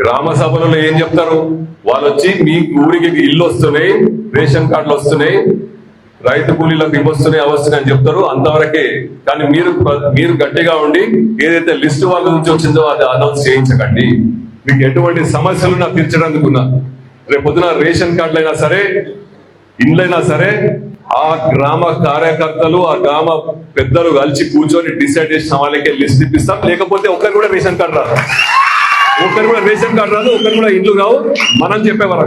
గ్రామ సభలలో ఏం చెప్తారు? వాళ్ళు వచ్చి మీ ఊరికి ఇల్లు వస్తున్నాయి రేషన్ కార్డులు వస్తున్నాయి రైతు కూలీలకు ఇవ్వస్తున్నాయి అవస్తున్నాయి అని చెప్తారు. అంతవరకే. కానీ మీరు మీరు గట్టిగా ఉండి ఏదైతే లిస్ట్ వాళ్ళ నుంచి వచ్చిందో అది అనౌన్స్ చేయించకండి. మీకు ఎటువంటి సమస్యలు నాకు తీర్చడానికున్నా రేపు పొద్దున రేషన్ కార్డులు అయినా సరే ఇండ్లైనా సరే ఆ గ్రామ కార్యకర్తలు ఆ గ్రామ పెద్దలు కలిసి కూర్చొని డిసైడ్ చేసిన వాళ్ళకే లిస్ట్ ఇప్పిస్తాం. లేకపోతే ఒకరు కూడా రేషన్ కార్డు రాదు రేషన్ కార్డు రాదు ఒకరు కూడా ఇండ్లు కావు. మనం చెప్పేవారు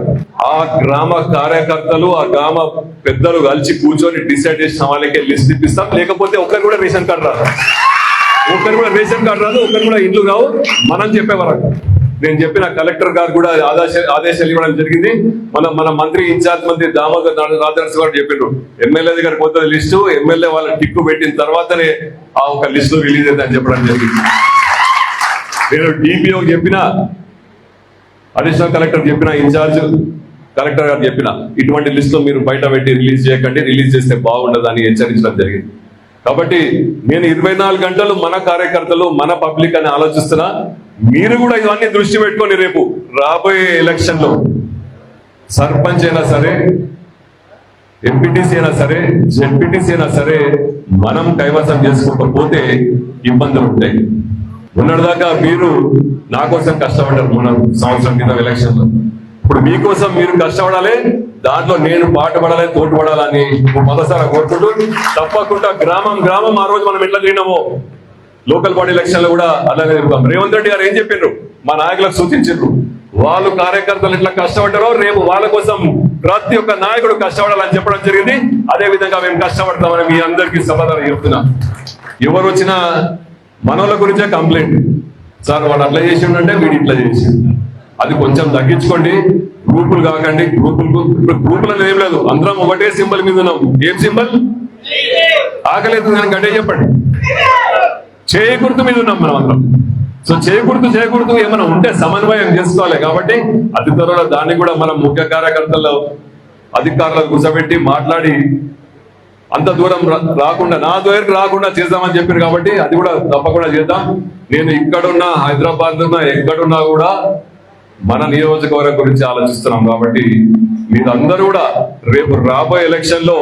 ఆ గ్రామ కార్యకర్తలు ఆ గ్రామ పెద్దలు కలిసి కూర్చొని డిసైడ్ చేసిన వాళ్ళకే లిస్ట్ ఇప్పిస్తాం. లేకపోతే ఒకరు కూడా రేషన్ కార్డు రాదు. ఒకరు కూడా రేషన్ కార్డు రాదు ఒకరు కూడా ఇండ్లు కావు. మనం చెప్పేవారు నేను చెప్పిన కలెక్టర్ గారు కూడా ఆదేశ ఆదేశాలు ఇవ్వడం జరిగింది. మన మన మంత్రి ఇన్ఛార్జ్ మంత్రి దామోదర్ రాజనరసింహ గారు చెప్పిండ్రు ఎమ్మెల్యే దగ్గర పోతుంది లిస్టు ఎమ్మెల్యే వాళ్ళ టిక్కు పెట్టిన తర్వాతనే ఆ ఒక లిస్టు రిలీజ్ అయిందని చెప్పడం జరిగింది. నేను డిపిఓ చెప్పిన అడిషనల్ కలెక్టర్ చెప్పిన ఇన్ఛార్జ్ కలెక్టర్ గారు చెప్పిన ఇటువంటి లిస్టు మీరు బయట పెట్టి రిలీజ్ చేయకండి రిలీజ్ చేస్తే బాగుండదు అని హెచ్చరించడం జరిగింది. కాబట్టి నేను ఇరవై నాలుగు గంటలు మన కార్యకర్తలు మన పబ్లిక్ అని ఆలోచిస్తున్నా. మీరు కూడా ఇవన్నీ దృష్టి పెట్టుకొని రేపు రాబోయే ఎలక్షన్లో సర్పంచ్ అయినా సరే ఎంపీటీసీ అయినా సరే జెడ్పీటీసీ అయినా సరే మనం కైవసం చేసుకోకపోతే ఇబ్బందులు ఉంటాయి. మొన్నటిదాకా మీరు నా కోసం కష్టపడ్డారు మొన్న సంవత్సరం క్రితం ఎలక్షన్లో ఇప్పుడు మీకోసం మీరు కష్టపడాలి దాంట్లో నేను పాటుపడాలి తోడ్పడాలని మొదటిసారి కోరుకుంటూ తప్పకుండా గ్రామం గ్రామం ఆ రోజు మనం ఎట్లా తిరిగినామో లోకల్ బాడీ ఎలక్షన్లో కూడా అలాగే రేవంత్ రెడ్డి గారు ఏం చెప్పిండ్రు? మా నాయకులకు సూచించారు వాళ్ళు కార్యకర్తలు ఎట్లా కష్టపడ్డారో రేపు వాళ్ళ కోసం ప్రతి ఒక్క నాయకుడు కష్టపడాలని చెప్పడం జరిగింది. అదే విధంగా మేము కష్టపడతామని మీ అందరికీ సమాధానం చెప్తున్నా. ఎవరు వచ్చినా మనోళ్ళ గురించే కంప్లైంట్ సార్ వాడు అట్లా చేసిండంటే వీడు ఇట్లా చేసి అది కొంచెం తగ్గించుకోండి. గ్రూపులు కాకండి. గ్రూపులు ఇప్పుడు గ్రూపులలో ఏం లేదు. అందరం ఒకటే సింబల్ మీద ఉన్నాం. ఏం సింబల్? ఆకలేదు అవుతుంది అంటే చెప్పండి. చేయి గుర్తు మీద ఉన్నాం మనం అందరం. సో చేయకూడదు చేయకూడదు ఏమైనా ఉంటే సమన్వయం చేసుకోవాలి కాబట్టి అతి త్వరలో దాన్ని కూడా మనం ముఖ్య కార్యకర్తల్లో అధికారులకు కూర్చోబెట్టి మాట్లాడి అంత దూరం రా- రాకుండా నా దగ్గరికి రాకుండా చేద్దామని చెప్పారు కాబట్టి అది కూడా తప్పకుండా చేద్దాం. నేను ఇక్కడున్నా హైదరాబాద్ ఉన్నా ఎక్కడున్నా కూడా మన నియోజకవర్గం గురించి ఆలోచిస్తున్నాం కాబట్టి మీరందరూ కూడా రేపు రాబోయే ఎలక్షన్లో